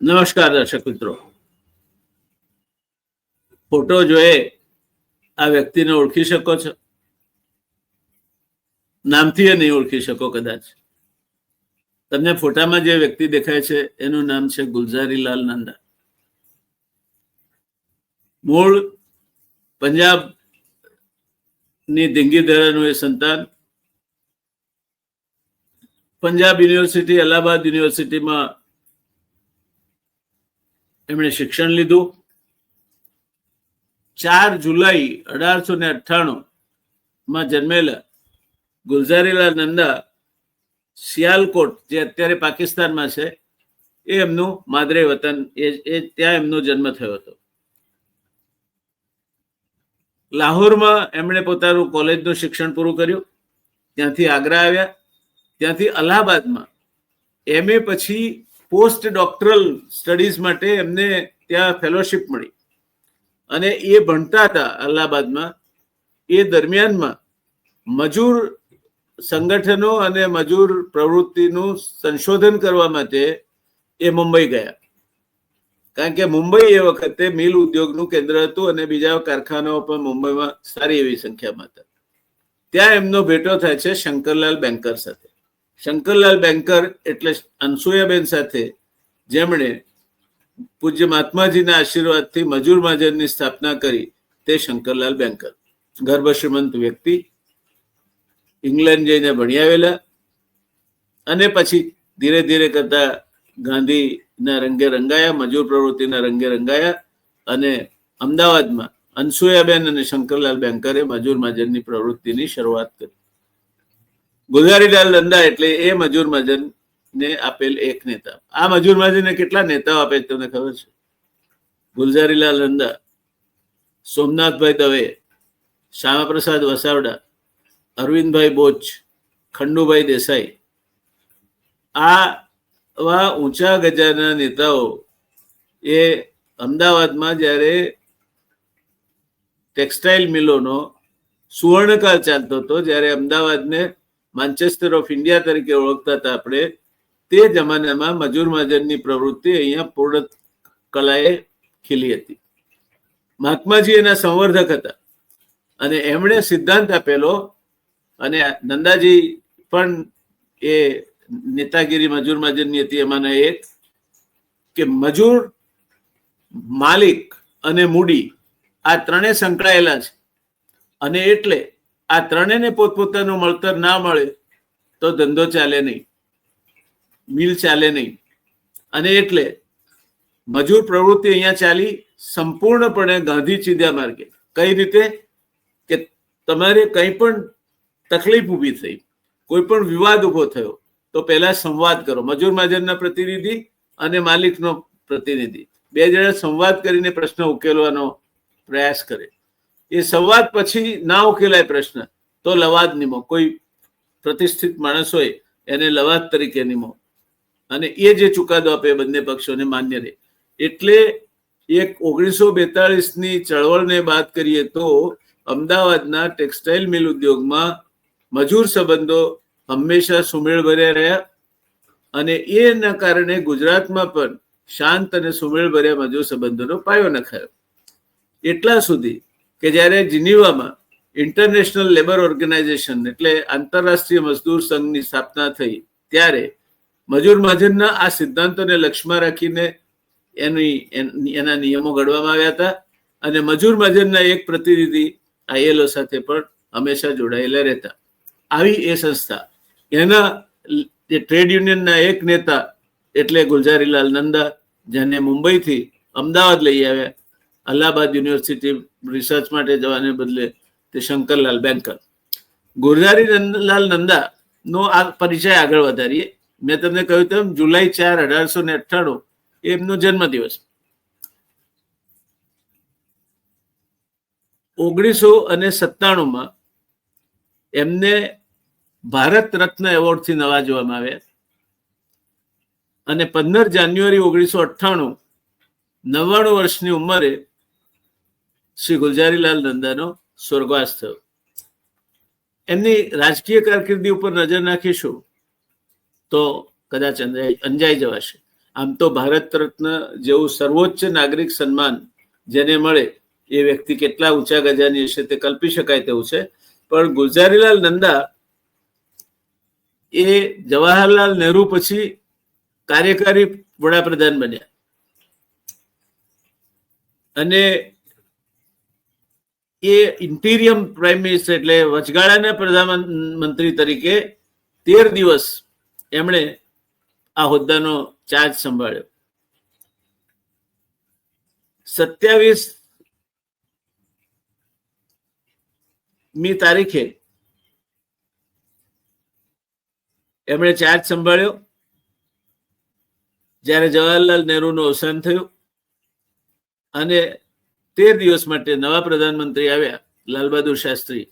નમસ્કાર દર્શક મિત્રો. ફોટો જોઈએ આ વ્યક્તિને ઓળખી શકો છો. નામથી એ નહીં ઓળખી શકો કદાચ. તમને ફોટામાં જે વ્યક્તિ દેખાય છે, એનું નામ છે ગુલઝારીલાલ નંદા. મૂળ પંજાબની દિંગીધરાનું એ સંતાન પંજાબ યુનિવર્સિટી, અલ્હાબાદ યુનિવર્સિટીમાં એમણે શિક્ષણ લીધું. ચાર જુલાઈ અઢારસો ને અઠ્ઠાણું માં જન્મેલા ગુલઝારીલાલ નંદા સિયાલકોટ, જે અત્યારે પાકિસ્તાનમાં છે, એ એમનું માદરે વતન, એ એ ત્યાં એમનો જન્મ થયો હતો. લાહોરમાં એમણે પોતાનું કોલેજનું શિક્ષણ પૂરું કર્યું. ત્યાંથી આગ્રા આવ્યા. ત્યાંથી અલ્હાબાદમાં એમએ પછી પોસ્ટ ડોક્ટરલ સ્ટડીઝ માટે એમને ત્યાં ફેલોશિપ મળી. અને એ ભણતા હતા અલ્હાબાદમાં. એ દરમિયાનમાં મજૂર સંગઠનો અને મજૂર પ્રવૃત્તિનું સંશોધન કરવા માટે એ મુંબઈ ગયા. કારણ કે મુંબઈ એ વખતે મિલ ઉદ્યોગનું કેન્દ્ર હતું અને બીજા કારખાનાઓ પણ મુંબઈમાં સારી એવી સંખ્યામાં હતા. ત્યાં એમનો ભેટો થાય છે શંકરલાલ બેન્કર સાથે. શંકરલાલ બેન્કર એટલે અનસુયાબેન સાથે જેમણે પૂજ્ય મહાત્માજીના આશીર્વાદથી મજૂર મહાજનની સ્થાપના કરી તે શંકરલાલ બેન્કર. ગર્ભ શ્રીમંત વ્યક્તિ, ઇંગ્લેન્ડ જઈને ભણી આવેલા અને પછી ધીરે ધીરે કરતા ગાંધીના રંગે રંગાયા, મજૂર પ્રવૃત્તિના રંગે રંગાયા અને અમદાવાદમાં અનસુયાબેન અને શંકરલાલ બેન્કરે મજૂર મહાજનની પ્રવૃત્તિની શરૂઆત કરી. ગુલઝારીલાલ નંદા એટલે એ મજૂર મહાજન ને આપેલ એક નેતા. આ મજૂર મહાજનને કેટલા નેતાઓ આપે તમને ખબર છે? ગુલઝારીલાલ નંદા, સોમનાથભાઈ દવે, શ્યામાપ્રસાદ વસાવડા, અરવિંદભાઈ બોચ ખંડુભાઈ દેસાઈ. આવા ઊંચા ગજાના નેતાઓ એ અમદાવાદમાં જ્યારે ટેક્સટાઇલ મિલોનો સુવર્ણકાળ ચાલતો હતો, જ્યારે અમદાવાદને માન્ચેસ્ટર ઓફ ઇન્ડિયા તરીકે ઓળખતા હતા આપણે. તે જમાનામાં મજૂર મહાજનની પ્રવૃત્તિ અહીંયા પૂર્ણ કલાએ ખીલી હતી. મહાત્માજી એના સંવર્ધક હતા અને એમણે સિદ્ધાંત આપેલો અને નંદાજી પણ એ નેતાગીરી મજૂર મહાજનની હતી. એમાંના એક કે મજૂર માલિક અને મૂડી આ ત્રણે સંકળાયેલા છે. અને એટલે આ ત્રણેયને પોતપોતાનું મળતર ના મળે તો ધંધો ચાલે નહીં. મિલ ચાલે નહીં. અને એટલે મજૂર પ્રવૃત્તિ અહીંયા ચાલી સંપૂર્ણપણે ગાંધી ચીધ્યા માર્ગે. કઈ રીતે? કે તમારે કંઈ પણ તકલીફ ઊભી થઈ, કોઈ પણ વિવાદ ઊભો થયો, તો પહેલા સંવાદ કરો. મજૂર મહાજનના પ્રતિનિધિ અને માલિકનો પ્રતિનિધિ. બે જણા સંવાદ કરીને પ્રશ્ન ઉકેલવાનો પ્રયાસ કરે. એ સંવાદ પછી ના ઉકેલાય પ્રશ્ન, તો લવાદ નિમો. કોઈ પ્રતિષ્ઠિત માણસ હોય, એને લવાદ તરીકે નિમો. અને એ જે ચુકાદો આપે બંને પક્ષોને માન્ય રહે. એટલે એક ઓગણીસો બેતાળીસની ચળવળને બાદ કરીએ તો અમદાવાદના ટેક્સટાઇલ મિલ ઉદ્યોગમાં મજૂર સંબંધો હંમેશા સુમેળભર્યા રહ્યા અને એના કારણે ગુજરાતમાં પણ શાંત અને સુમેળભર્યા મજૂર સંબંધોનો પાયો નખાયો. એટલા સુધી કે જ્યારે જીનીવામાં ઇન્ટરનેશનલ લેબર ઓર્ગેનાઇઝેશન એટલે આંતરરાષ્ટ્રીય મજદૂર સંઘની સ્થાપના થઈ, ત્યારે મજૂર મહાજનના આ સિદ્ધાંતોને લક્ષ્યમાં રાખીને એની, એના નિયમો ઘડવામાં આવ્યા હતા અને મજૂર મહાજનના એક પ્રતિનિધિ આઈએલઓ સાથે પણ હંમેશા જોડાયેલા રહેતા. આવી એ સંસ્થા. એના ટ્રેડ યુનિયનના એક નેતા એટલે ગુલઝારીલાલ નંદા, જેને મુંબઈથી અમદાવાદ લઈ આવ્યા અલ્હાબાદ યુનિવર્સિટી રિસર્ચ માટે જવાને બદલે તે શંકરલાલ બેન્કર. ગુલઝારીલાલ નંદા નો આ પરિચય આગળ વધારીએ. મેં તમને કહ્યું તેમ જુલાઈ ચાર અઢારસો ને અઠ્ઠાણું એમનો જન્મદિવસ. ઓગણીસો અને સત્તાણુંમાં એમને ભારત રત્ન એવોર્ડથી નવાજવામાં આવ્યા. અને પંદર જાન્યુઆરી ઓગણીસો અઠ્ઠાણું નવ્વાણું વર્ષની ઉંમરે શ્રી ગુલજારીલાલ નંદાનો સ્વર્ગવાસ થયો. એમની રાજકીય કારકિર્દી ઉપર નજર નાખીશું તો કદાચ અંજાઈ જવાશે. આમ તો ભારત રત્ન જેવું સર્વોચ્ચ નાગરિક સન્માન જેને મળે એ વ્યક્તિ કેટલા ઊંચા ગજાની હશે તે કલ્પી શકાય તેવું છે. પણ ગુલઝારીલાલ નંદા એ જવાહરલાલ નહેરુ પછી કાર્યકારી વડાપ્રધાન બન્યા. અને એ ઇન્ટિરિયમ પ્રાઇમ મિનિસ્ટર એટલે વચગાળાના પ્રધાનમંત્રી તરીકે તેર દિવસ એમણે આ હોદ્દાનો ચાર્જ સંભાળ્યો. સત્યાવીસ મી તારીખે એમણે ચાર્જ સંભાળ્યો. જ્યારે જવાહરલાલ નહેરુનું અવસાન થયું અને તેર દિવસ માટે નવા પ્રધાનમંત્રી આવ્યા, લાલબહાદુર શાસ્ત્રી.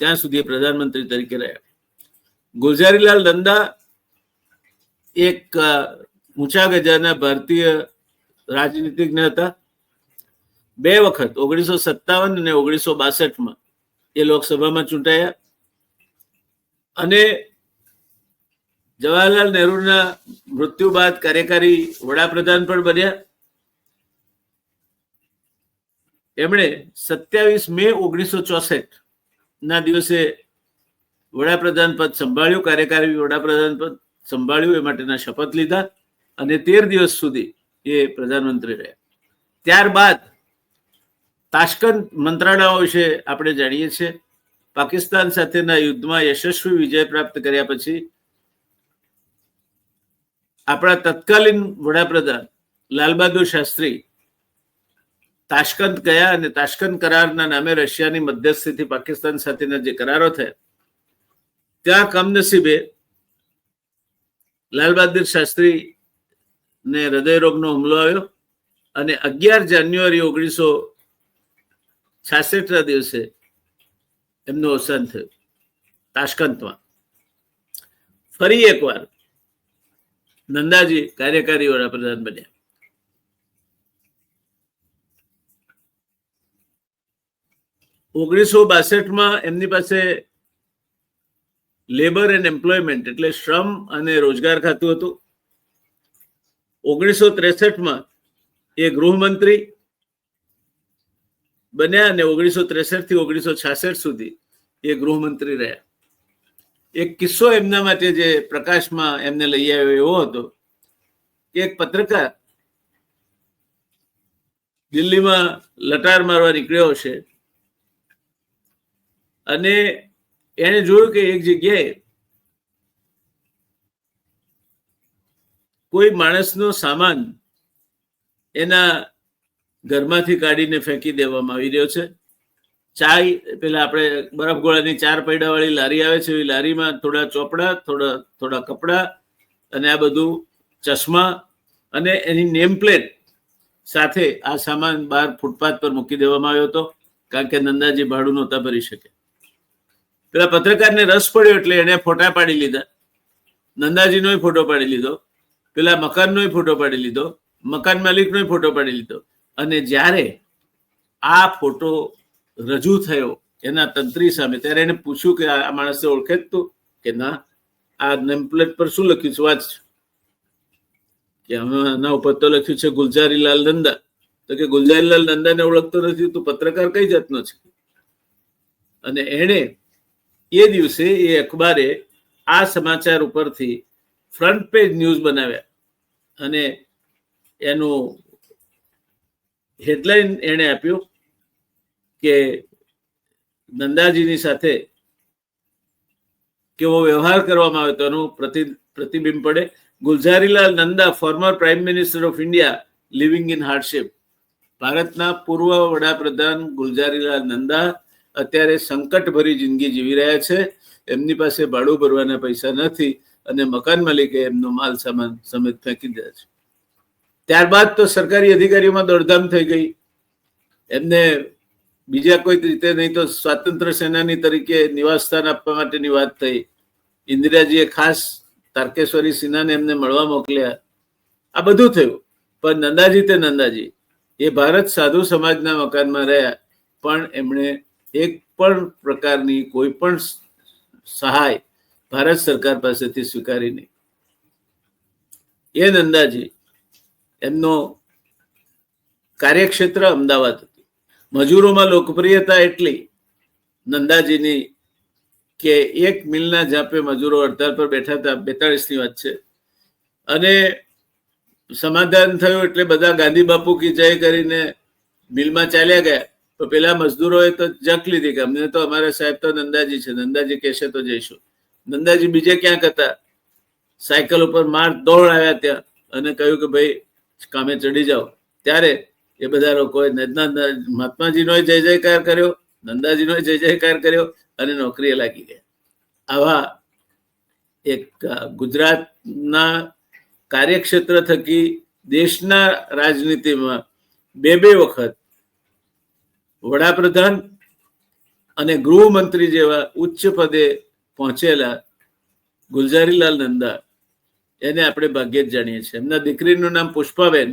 ત્યાં સુધી પ્રધાનમંત્રી તરીકે રહ્યા. ગુલઝારીલાલ નંદા એક ઊંચા ગજાના ભારતીય રાજનીતિજ્ઞ હતા. બે વખત, ઓગણીસો સત્તાવન અને ઓગણીસો બાસઠમાં એ લોકસભામાં ચૂંટાયા. અને જવાહરલાલ નહેરુના મૃત્યુ બાદ કાર્યકારી વડાપ્રધાન પણ બન્યા. એમણે સત્યાવીસ મે ઓગણીસો ચોસઠ ના દિવસે વડાપ્રધાન પદ સંભાળ્યું, કાર્યકારી વડાપ્રધાન પદ સંભાળ્યું, એ માટેના શપથ લીધા અને તેર દિવસ સુધી એ પ્રધાનમંત્રી રહ્યા. ત્યારબાદ તાશ્કંદ મંત્રણાઓ વિશે આપણે જાણીએ છીએ. પાકિસ્તાન સાથેના યુદ્ધમાં યશસ્વી વિજય પ્રાપ્ત કર્યા પછી આપણા તત્કાલીન વડાપ્રધાન લાલબહાદુર શાસ્ત્રી તાશ્કંત ગયા અને તાશ્કંદ કરારના નામે રશિયાની મધ્યસ્થીથી પાકિસ્તાન સાથેના જે કરારો થયા, ત્યાં કમનસીબે લાલબહાદુર શાસ્ત્રી ને હૃદયરોગનો હુમલો આવ્યો અને અગિયાર જાન્યુઆરી ઓગણીસો છાસઠ ના દિવસે એમનું અવસાન થયું તાશ્કંતમાં ફરી એકવાર નંદાજી કાર્યકારી વડાપ્રધાન બન્યા. ઓગણીસો બાસઠમાં એમની પાસે લેબર એન્ડ એમ્પ્લોયમેન્ટ એટલે શ્રમ અને રોજગાર ખાતું હતું. ઓગણીસો ત્રેસઠમાં એ ગૃહમંત્રી બન્યા અને ઓગણીસો ત્રેસઠથી ઓગણીસો છાસઠ સુધી એ ગૃહમંત્રી રહ્યા. એક કિસ્સો એમના માટે જે પ્રકાશમાં એમને લઈ આવ્યો એવો હતો કે એક પત્રકાર દિલ્હીમાં લટાર મારવા નીકળ્યો હશે. અને એને જોયું કે એક જગ્યાએ કોઈ માણસનો સામાન એના ઘરમાંથી કાઢીને ફેંકી દેવામાં આવી રહ્યો છે. ચાય, પેલા આપણે બરફ ગોળાની ચાર પૈડા વાળી લારી આવે છે, એવી લારીમાં થોડા ચોપડા, થોડા થોડા કપડા અને આ બધું ચશ્મા અને એની નેમ પ્લેટ સાથે આ સામાન બહાર ફૂટપાથ પર મૂકી દેવામાં આવ્યો હતો, કારણ કે નંદાજી ભાડું નહોતા ભરી શકે. પેલા પત્રકારને રસ પડ્યો એટલે એને ફોટા પાડી લીધા. નંદાજીનો ફોટો પાડી લીધો. પેલા મકાનનો ફોટો પાડી લીધો. મકાન માલિકનો ફોટો પાડી લીધો. અને જ્યારે આ ફોટો રજૂ થયો એના તંત્રી સામે, ત્યારે એને પૂછ્યું કે આ માણસે ઓળખે જ તું કે ના? આ નેમપ્લેટ પર શું લખ્યું છે? વાંચ કે આના ઉપર તો લખ્યું છે ગુલઝારીલાલ નંદા. તો કે ગુલજારીલાલ નંદાને ઓળખતો નથી તું પત્રકાર કઈ જાતનો છે? અને એણે એ દિવસે એ અખબારે આ સમાચાર ઉપરથી ફ્રન્ટ પેજ ન્યૂઝ બનાવ્યા. અને એનું હેડલાઇન એણે આપ્યું કે નંદાજીની સાથે કેવો વ્યવહાર કરવામાં આવે તો એનું પ્રતિ, પ્રતિબિંબ પડે. Gulzarilal Nanda former prime minister of India living in hardship ભારતના પૂર્વ વડાપ્રધાન ગુલઝારીલાલ નંદા અત્યારે સંકટભરી જિંદગી જીવી રહ્યા છે. એમની પાસે ભાડું ભરવાના પૈસા નથી અને મકાન માલિકે એમનો માલ સામાન સમેત ફેંકી દીધા છે. ત્યારબાદ તો સરકારી અધિકારીઓમાં દોડધામ થઈ ગઈ. એમને બીજા કોઈ રીતે નહીં તો સ્વાતંત્ર્ય સેનાની તરીકે નિવાસ સ્થાન આપવા માટેની વાત થઈ. ઇન્દિરાજીએ ખાસ તારકેશ્વરી સિન્હાને એમને મળવા મોકલ્યા. આ બધું થયું. પણ નંદાજી તે નંદાજી. એ ભારત સાધુ સમાજના મકાનમાં રહ્યા. પણ એમણે એક પણ પ્રકારની કોઈ પણ સહાય ભારત સરકાર પાસેથી સ્વીકારી નહીં. એ નંદાજી એમનો કાર્યક્ષેત્ર અમદાવાદ હતું. મજૂરોમાં લોકપ્રિયતા એટલી નંદાજીની કે એક મિલના જાપે મજૂરો હડતાલ પર બેઠા હતા, બેતાળીસની વાત છે. અને સમાધાન થયું એટલે બધા ગાંધી બાપુ કી જય કરીને મિલમાં ચાલ્યા ગયા. તો પેલા મજદૂરોએ તો જક લીધી કે અમને તો અમારા સાહેબ તો નંદાજી છે, નંદાજી કહેશે તો જઈશું. નંદાજી બીજે ક્યાંક હતા સાયકલ ઉપર માર દોડ આવ્યા ત્યાં અને કહ્યું કે ભાઈ, કામે ચડી જાઓ. ત્યારે એ બધા લોકોએ મહાત્માજીનો જય જયકાર કર્યો, નંદાજીનો જય જયકાર કર્યો અને નોકરીએ લાગી ગયા. આવા એક ગુજરાતના કાર્યક્ષેત્ર થકી દેશના રાજનીતિમાં બે બે વખત વડાપ્રધાન અને ગૃહમંત્રી જેવા ઉચ્ચ પદે પહોંચેલા ગુલઝારીલાલ નંદા એને આપણે ભાગ્યે જ જાણીએ છીએ એમના દીકરીનું નામ પુષ્પાબેન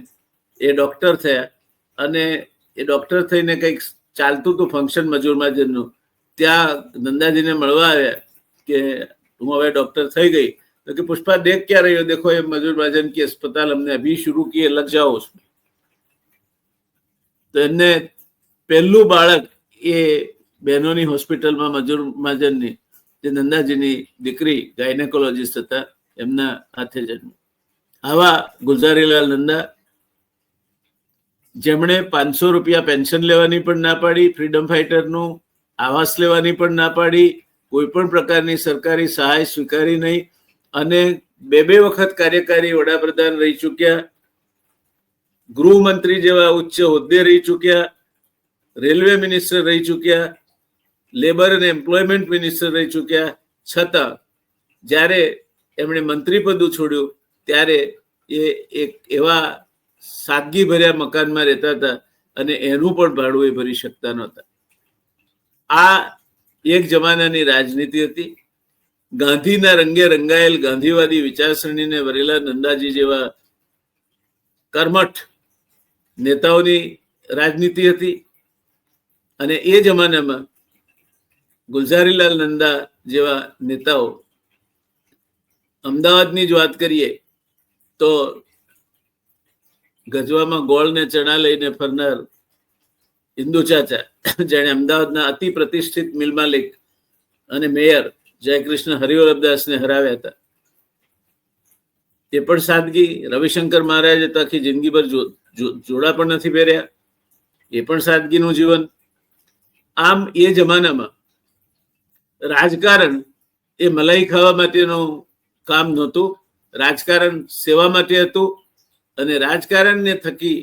એ ડોક્ટર થયા અને એ ડોક્ટર થઈને કંઈક ચાલતું હતું ફંક્શન મજૂર મહાજનનું ત્યાં નંદાજીને મળવા આવ્યા કે હું હવે ડોક્ટર થઈ ગઈ तो कि पुष्पा देख क्या रही हो देखो ये मजूर महाजन की अस्पताल हमने अभी शुरू किए लग जाओ उसमें તો એમને પહેલું બાળક એ બહેનોની હોસ્પિટલમાં મજૂર મહાજનની જે નંદાજીની દીકરી ગાયનેકોલોજીસ્ટ હતા, એમના હાથે જન્મ. આવા ગુલઝારીલાલ નંદા જેમણે પાંચસો રૂપિયા પેન્શન લેવાની પણ ના પાડી, ફ્રીડમ ફાઇટરનું આવાસ લેવાની પણ ના પાડી કોઈ પણ પ્રકારની સરકારી સહાય સ્વીકારી નહીં અને બે બે વખત કાર્યકારી વડાપ્રધાન રહી ચૂક્યા, ગૃહમંત્રી જેવા ઉચ્ચ હોદ્દે રહી ચૂક્યા રેલવે મિનિસ્ટર રહી ચૂક્યા, લેબર અને એમ્પ્લોયમેન્ટ મિનિસ્ટર રહી ચૂક્યા. છતાં, જ્યારે એમણે મંત્રી પદું છોડ્યું, ત્યારે એ એક એવા સાદગી ભર્યા મકાનમાં રહેતા હતા અને એનું પણ ભાડું એ ભરી શકતા નહોતા. આ એક જમાનાની રાજનીતિ હતી. ગાંધીના રંગે રંગાયેલ ગાંધીવાદી વિચારસરણીને વરેલા નંદાજી જેવા કર્મઠ નેતાઓની રાજનીતિ હતી. અને એ જમાનામાં ગુલઝારીલાલ નંદા જેવા નેતાઓ, અમદાવાદની જ વાત કરીએ તો ગજવામાં ગોળ ને ચણા લઈને ફરનાર ઇન્દુ ચાચા, જેણે અમદાવાદના અતિ પ્રતિષ્ઠિત મિલ માલિક અને મેયર જયકૃષ્ણ હરિવલ્લભદાસને હરાવ્યા હતા. એ પણ સાદગી, રવિશંકર મહારાજે તો આખી જિંદગીભર જોડા પણ નથી પહેર્યા. એ પણ સાદગીનું જીવન. આમ એ જમાનામાં રાજકારણ એ મલાઈ ખાવા માટેનું કામ નહોતું. રાજકારણ સેવા માટે હતું અને રાજકારણને થકી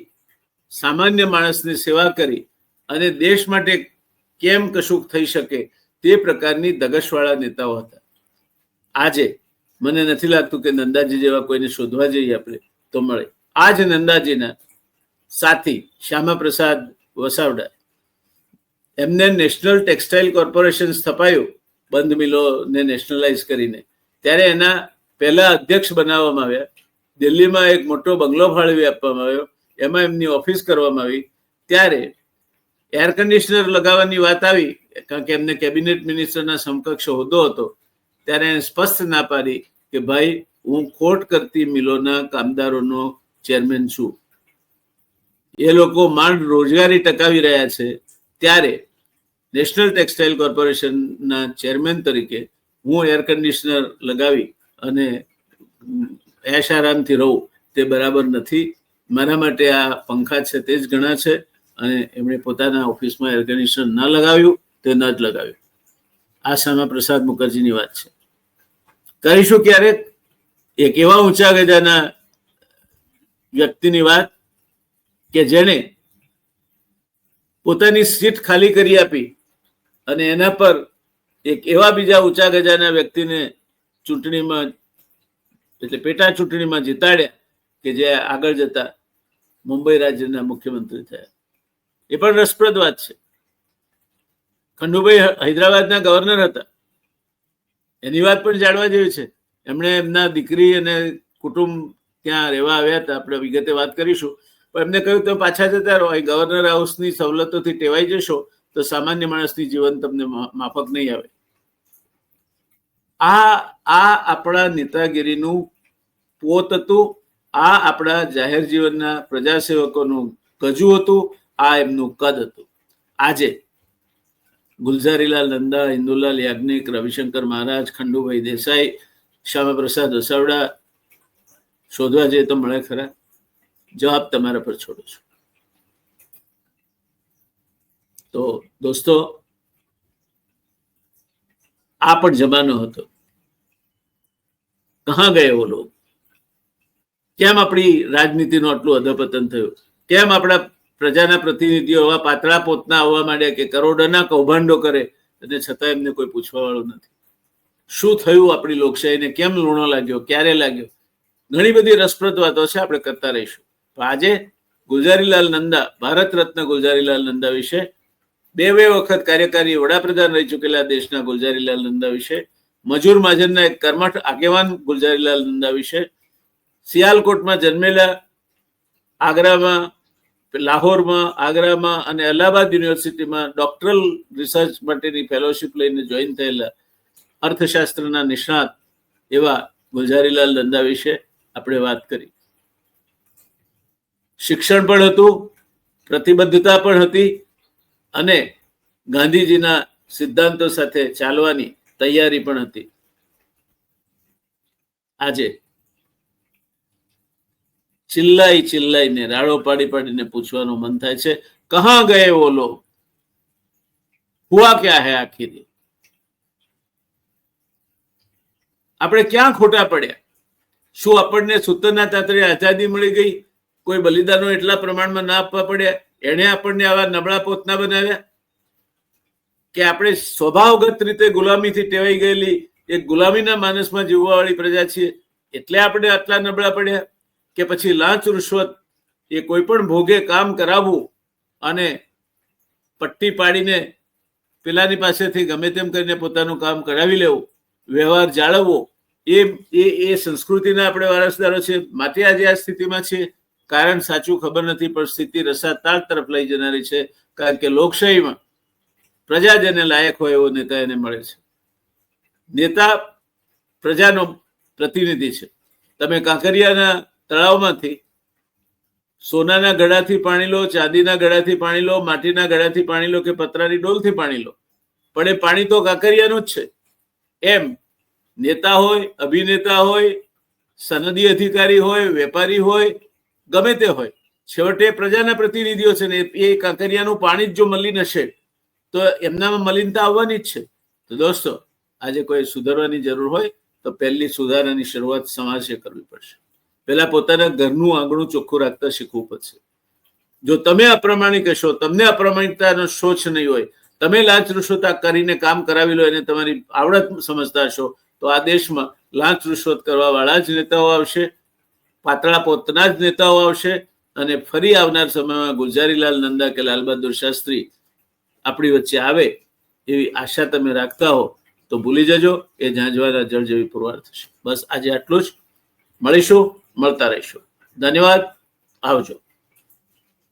સામાન્ય માણસની સેવા કરી અને દેશ માટે કેમ કશુંક થઈ શકે તે પ્રકારની દગશવાળા નેતાઓ હતા. આજે મને નથી લાગતું કે નંદાજી જેવા કોઈને શોધવા જઈએ આપણે તો મળે. આ જ નંદાજીના સાથી શ્યામા પ્રસાદ વસાવડા એમને નેશનલ ટેક્સટાઇલ કોર્પોરેશન સ્થપાયું, બંધ મિલોને નેશનલાઇઝ કરીને. ત્યારે એના પહેલા અધ્યક્ષ બનાવવામાં આવ્યા. દિલ્હીમાં એક મોટો બંગલો ફાળવી આપવામાં આવ્યો. એમાં એમની ઓફિસ કરવામાં આવી. ત્યારે એર કન્ડિશનર લગાવવાની વાત આવી, કારણ કે એમને કેબિનેટ મિનિસ્ટરના સમકક્ષ હોદ્દો હતો. ત્યારે એને સ્પષ્ટ ના પાડી કે, ભાઈ, હું ખોટ કરતી મિલોના કામદારોનો ચેરમેન છું. એ લોકો માંડ રોજગારી ટકાવી રહ્યા છે. ત્યારે નેશનલ ટેક્સટાઇલ કોર્પોરેશનના ચેરમેન તરીકે હું એર કન્ડિશનર લગાવી અને એશ આરામથી રહું તે બરાબર નથી. મારા માટે આ પંખા છે તે જ ઘણા છે અને એમણે પોતાના ઓફિસમાં એર કન્ડિશનર ન લગાવ્યું, તે ન જ લગાવ્યું. આ શ્યામા પ્રસાદ મુખર્જીની વાત છે. કરીશું ક્યારેક એક એવા ઊંચા ગજાના વ્યક્તિની વાત કે જેણે પોતાની સીટ ખાલી કરી આપી અને એના પર એક એવા બીજા ઊંચા ગજાના વ્યક્તિને ચૂંટણીમાં, એટલે પેટા ચૂંટણીમાં જીતાડ્યા કે જે આગળ જતા મુંબઈ રાજ્યના મુખ્યમંત્રી થયા. એ પણ રસપ્રદ વાત છે. ખંડુભાઈ હૈદરાબાદના ગવર્નર હતા. એની વાત પણ જાણવા જેવી છે. એમણે એમના દીકરી અને કુટુંબ ત્યાં રહેવા આવ્યા હતા. આપણે વિગતે વાત કરીશું. પણ એમને કહ્યું, તમે પાછા જતા રહો. અહીં ગવર્નર હાઉસની સવલતોથી ટેવાઈ જશો. તો સામાન્ય માણસની જીવન તમને માફક નહીં આવે. આ આ આપણા નેતાગીરીનું પોત હતું, આ આપણા જાહેર જીવનના પ્રજાસેવકોનું ગજુ હતું, આ એમનું કદ હતું. આજે ગુલઝારીલાલ નંદા, ઇન્દુલાલ યાજ્ઞિક, રવિશંકર મહારાજ, ખંડુભાઈ દેસાઈ, શ્યામાપ્રસાદ વસાવડા શોધવા જઈએ તો મળે ખરા? જવાબ તમારા પર છોડું છું. તો દોસ્તો, આ પણ જમાનો હતો. કહા ગયે લોગ? કેમ આપણી રાજનીતિનું આટલું અધપતન થયું? કેમ આપણા પ્રજાના પ્રતિનિધિઓ એવા પાતળા પોતના આવવા માંડ્યા કે કરોડોના કૌભાંડો કરે અને છતાં એમને કોઈ પૂછવા વાળું નથી? શું થયું આપણી લોકશાહીને? કેમ લૂણો લાગ્યો? ક્યારે લાગ્યો? ઘણી બધી રસપ્રદ વાતો છે, આપણે કરતા રહીશું. આજે ગુલઝારીલાલ નંદા, ભારત રત્ન ગુલઝારીલાલ નંદા વિશે બે બે વખત કાર્યકારી વડાપ્રધાન રહી ચૂકેલા દેશના ગુલજારીલાલ નંદા વિશે, મજૂર મહાજનના એક કર્મઠ આગેવાન ગુલજારીલાલ નંદા વિશે સિયાલકોટમાં જન્મેલા આગ્રામાં, લાહોરમાં, આગ્રામાં અને અલ્હાબાદ યુનિવર્સિટીમાં ડોક્ટરલ રિસર્ચ માટેની ફેલોશિપ લઈને જોઈન થયેલા અર્થશાસ્ત્રના નિષ્ણાત એવા ગુલઝારીલાલ નંદા વિશે આપણે વાત કરી. શિક્ષણ પણ હતું, પ્રતિબદ્ધતા પણ હતી અને ગાંધીજીના સિદ્ધાંતો સાથે ચાલવાની તૈયારી પણ હતી. આજે ચિલ્લાઈ ચિલ્લાઈને રાડો પાડી પાડીને પૂછવાનું મન થાય છે, કહા ગયે લોગ? હુઆ ક્યા હે આખિર આપણે ક્યાં ખોટા પડ્યા? શું આપણને સૂતરના તાત્રે આઝાદી મળી ગઈ? કોઈ બલિદાનો એટલા પ્રમાણમાં ના આપવા પડ્યા? એણે આપણને આવા નબળા પોતના બનાવ્યા? કે આપણે સ્વભાવગત રીતે ગુલામીથી ટેવાઈ ગયેલી એક ગુલામીના માનસમાં જીવવા વાળી પ્રજા છીએ, એટલે આપણે આટલા નબળા પડ્યા? કે પછી લાંચ રૂશ્વત એ કોઈ પણ ભોગે કામ કરાવવું અને પટ્ટી પાડીને પેલાની પાસેથી ગમે તેમ કરીને પોતાનું કામ કરાવી લેવું, વ્યવહાર જાળવવો, એ એ એ સંસ્કૃતિના આપણે વારસદારો છે માટે આજે આ સ્થિતિમાં છે કારણ સાચું ખબર નથી, પણ સ્થિતિ રસાતાળ તરફ લઈ જનારી છે, કારણ કે લોકશાહીમાં પ્રજા જેને લાયક હોય એવો નેતા એને મળે છે. નેતા પ્રજાનો પ્રતિનિધિ છે. તમે કાંકરિયાના તળાવમાંથી સોનાના ગળાથી પાણી લો, ચાંદીના ગળાથી પાણી લો, માટીના ગળાથી પાણી લો કે પતરાની ડોલથી પાણી લો. પણ એ પાણી તો કાંકરિયાનું જ છે. એમ નેતા હોય, અભિનેતા હોય, સનદી અધિકારી હોય, વેપારી હોય ગમે તે હોય. છેવટે પ્રજાના પ્રતિનિધિઓ છે ને એ કાંકરિયાનું પાણી જ જો મલિન હશે તો એમનામાં મલિનતા આવવાની જ છે. તો દોસ્તો, આજે કોઈ સુધારવાની જરૂર હોય, તો પહેલી સુધારાની શરૂઆત સમાજે કરવી પડશે. પહેલા પોતાના ઘરનું આંગણું ચોખ્ખું રાખતા શીખવું પડશે. જો તમે અપ્રમાણિક હશો, તમને અપ્રમાણિકતાનો શોચ નહીં હોય, તમે લાંચ રૂશ્વત કરીને કામ કરાવી લો, એને તમારી આવડત સમજતા હશો, તો આ દેશમાં લાંચ રૂશ્વત કરવા વાળા જ નેતાઓ આવશે પાતળા પોતના જ નેતાઓ આવશે અને ફરી આવનાર સમયમાં ગુલઝારીલાલ નંદા કે લાલ બહાદુર શાસ્ત્રી આપણી વચ્ચે આવે એવી આશા તમે રાખતા હો, તો ભૂલી જજો એ ઝાંઝવાના જળ જેવી પુરવાર થશે. બસ આજે આટલું જ. મળીશું, મળતા રહીશું. ધન્યવાદ. આવજો.